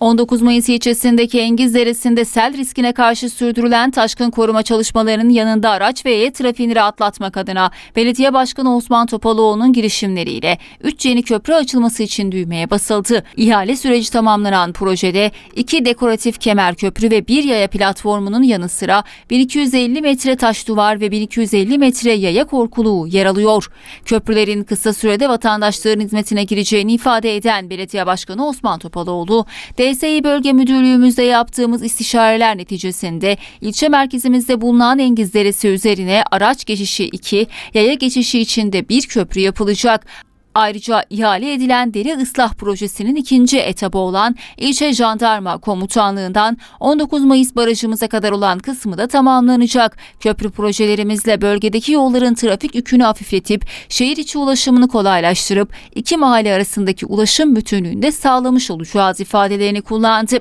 19 Mayıs ilçesindeki Engiz Deresi'nde sel riskine karşı sürdürülen taşkın koruma çalışmalarının yanında araç ve yaya trafiğini rahatlatmak adına Belediye Başkanı Osman Topaloğlu'nun girişimleriyle 3 yeni köprü açılması için düğmeye basıldı. İhale süreci tamamlanan projede 2 dekoratif kemer köprü ve 1 yaya platformunun yanı sıra 1250 metre taş duvar ve 1250 metre yaya korkuluğu yer alıyor. Köprülerin kısa sürede vatandaşların hizmetine gireceğini ifade eden Belediye Başkanı Osman Topaloğlu, DSİ Bölge Müdürlüğümüzde yaptığımız istişareler neticesinde ilçe merkezimizde bulunan Engiz Deresi üzerine araç geçişi 2, yaya geçişi için de bir köprü yapılacak. Ayrıca ihale edilen deri ıslah projesinin ikinci etabı olan ilçe jandarma komutanlığından 19 Mayıs barajımıza kadar olan kısmı da tamamlanacak. Köprü projelerimizle bölgedeki yolların trafik yükünü hafifletip şehir içi ulaşımını kolaylaştırıp iki mahalle arasındaki ulaşım bütünlüğünü de sağlamış olacağız ifadelerini kullandı.